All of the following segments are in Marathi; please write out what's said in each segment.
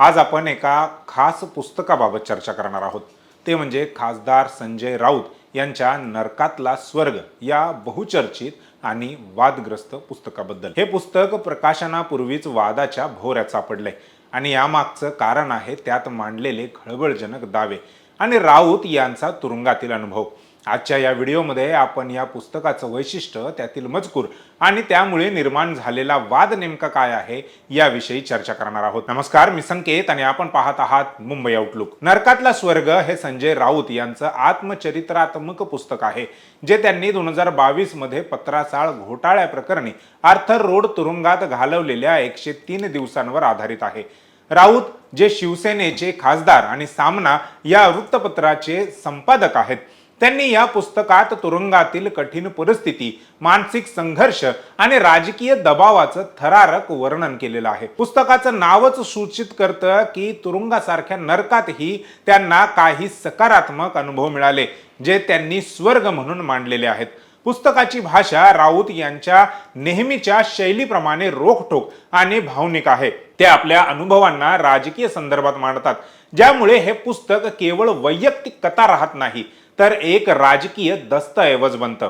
आज आपण एका खास पुस्तकाबाबत चर्चा करणार आहोत. ते म्हणजे खासदार संजय राऊत यांच्या नरकातला स्वर्ग या बहुचर्चित आणि वादग्रस्त पुस्तकाबद्दल. हे पुस्तक प्रकाशनापूर्वीच वादाच्या भोवऱ्यात सापडलंय आणि यामागचं कारण आहे त्यात मांडलेले खळबळजनक दावे आणि राऊत यांचा तुरुंगातील अनुभव. आजच्या या व्हिडिओमध्ये आपण या पुस्तकाचं वैशिष्ट्य त्यातील मजकूर आणि त्यामुळे निर्माण झालेला वाद नेमका काय आहे याविषयी चर्चा करणार आहोत. नमस्कार मी संकेत आणि आपण पाहत आहात मुंबई आउटलुक नरकातला स्वर्ग हे संजय राऊत यांचं आत्मचरित्रात्मक पुस्तक आहे जे त्यांनी दोन हजार बावीसमध्ये पत्रासाळ घोटाळ्याप्रकरणी आर्थर रोड तुरुंगात घालवलेल्या एकशे तीन दिवसांवर आधारित आहे. राऊत जे शिवसेनेचे खासदार आणि सामना या वृत्तपत्राचे संपादक आहेत त्यांनी या पुस्तकात तुरुंगातील कठीण परिस्थिती मानसिक संघर्ष आणि राजकीय दबावाचं थरारक वर्णन केलेलं आहे. पुस्तकाचं नावच सूचित करतं की तुरुंगासारख्या नरकातही त्यांना काही सकारात्मक अनुभव मिळाले जे त्यांनी स्वर्ग म्हणून मांडलेले आहेत. पुस्तकाची भाषा राऊत यांच्या नेहमीच्या शैलीप्रमाणे रोखठोक आणि भावनिक आहे. ते आपल्या अनुभवांना राजकीय संदर्भात मांडतात ज्यामुळे हे पुस्तक केवळ वैयक्तिक कथा राहत नाही तर एक राजकीय दस्तऐवज बनतं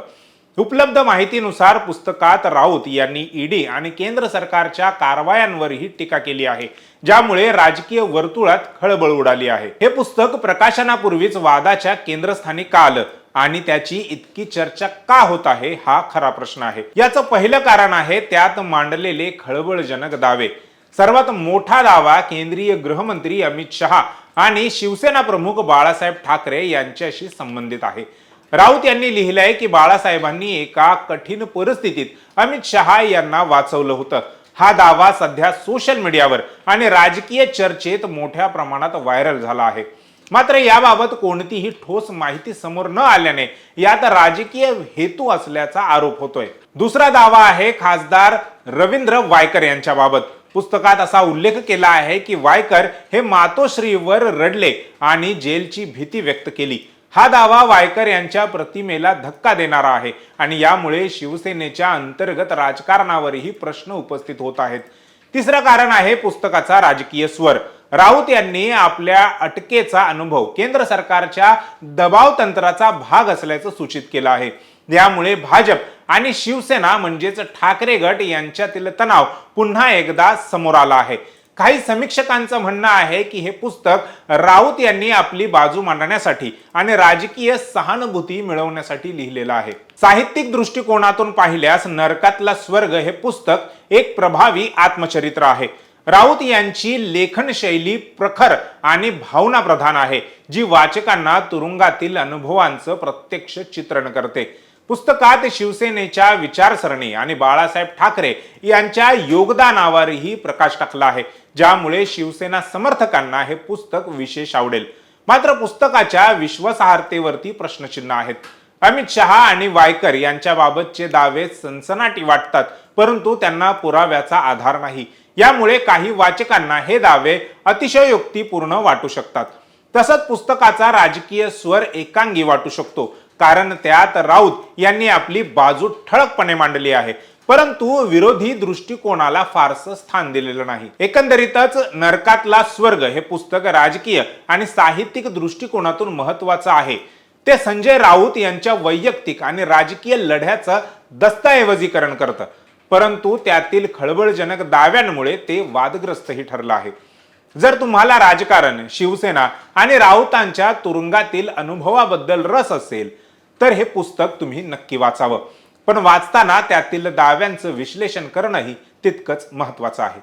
उपलब्ध माहितीनुसार पुस्तकात राऊत यांनी ईडी आणि केंद्र सरकारच्या कारवायांवरही टीका केली आहे ज्यामुळे राजकीय वर्तुळात खळबळ उडाली आहे. हे पुस्तक प्रकाशनापूर्वीच वादाच्या केंद्रस्थानी का आलं आणि त्याची इतकी चर्चा का होत आहे हा खरा प्रश्न आहे. याचं पहिलं कारण आहे त्यात मांडलेले खळबळजनक दावे. सर्वात मोठा दावा केंद्रीय गृहमंत्री अमित शहा आणि शिवसेना प्रमुख बाळासाहेब ठाकरे यांच्याशी संबंधित आहे. राऊत यांनी लिहिलंय की बाळासाहेबांनी एका कठीण परिस्थितीत अमित शहा यांना वाचवलं होतं. हा दावा सध्या सोशल मीडियावर आणि राजकीय चर्चेत मोठ्या प्रमाणात व्हायरल झाला आहे. मात्र याबाबत कोणतीही ठोस माहिती समोर न आल्याने यात राजकीय हेतू असल्याचा आरोप होतोय. दुसरा दावा आहे खासदार रवींद्र वायकर यांच्याबाबत. पुस्तकात असा उल्लेख केला आहे की वायकर हे मातोश्रीवर रडले आणि जेलची भीती व्यक्त केली. हा दावा वायकर यांच्या प्रतिमेला धक्का देणारा आहे आणि यामुळे शिवसेनेच्या अंतर्गत राजकारणावरही प्रश्न उपस्थित होत आहेत. तिसरं कारण आहे पुस्तकाचा राजकीय स्वर. राऊत यांनी आपल्या अटकेचा अनुभव केंद्र सरकारच्या दबाव तंत्राचा भाग असल्याचं सूचित केलं आहे. यामुळे भाजप आणि शिवसेना म्हणजेच ठाकरे गट यांच्यातील तणाव पुन्हा एकदा समोर आला आहे. काही समीक्षकांचं म्हणणं आहे की हे पुस्तक राऊत यांनी आपली बाजू मांडण्यासाठी आणि राजकीय सहानुभूती मिळवण्यासाठी लिहिलेलं आहे. साहित्यिक दृष्टिकोनातून पाहिल्यास नरकातला स्वर्ग हे पुस्तक एक प्रभावी आत्मचरित्र आहे. राऊत यांची लेखन शैली प्रखर आणि भावना प्रधान आहे जी वाचकांना तुरुंगातील अनुभवांचं प्रत्यक्ष चित्रण करते. पुस्तकात शिवसेनेच्या विचारसरणी आणि बाळासाहेब ठाकरे यांच्या योगदानावरही प्रकाश टाकला आहे ज्यामुळे शिवसेना समर्थकांना हे पुस्तक विशेष आवडेल. मात्र पुस्तकाच्या विश्वासार्हतेवरती प्रश्नचिन्ह आहेत. अमित शहा आणि वायकर यांच्याबाबतचे दावे सनसनाटी वाटतात परंतु त्यांना पुराव्याचा आधार नाही. यामुळे काही वाचकांना हे दावे अतिशयोक्तीपूर्ण वाटू शकतात. तसंच पुस्तकाचा राजकीय स्वर एकांगी वाटू शकतो कारण त्यात राऊत यांनी आपली बाजू ठळकपणे मांडली आहे. परंतु विरोधी दृष्टिकोनाला फारसं स्थान दिलेलं नाही. एकंदरीतच नरकातला स्वर्ग हे पुस्तक राजकीय आणि साहित्यिक दृष्टिकोनातून महत्वाचं आहे. ते संजय राऊत यांच्या वैयक्तिक आणि राजकीय लढ्याचं दस्तऐवजीकरण करतं. परंतु त्यातील खळबळजनक दाव्यांमुळे ते वादग्रस्तही ठरलं आहे. जर तुम्हाला राजकारण शिवसेना आणि राऊतांच्या तुरुंगातील अनुभवाबद्दल रस असेल तर हे पुस्तक तुम्ही नक्की वाचावं. पण वाचताना त्यातील दाव्यांचं विश्लेषण करणंही तितकंच महत्वाचं आहे.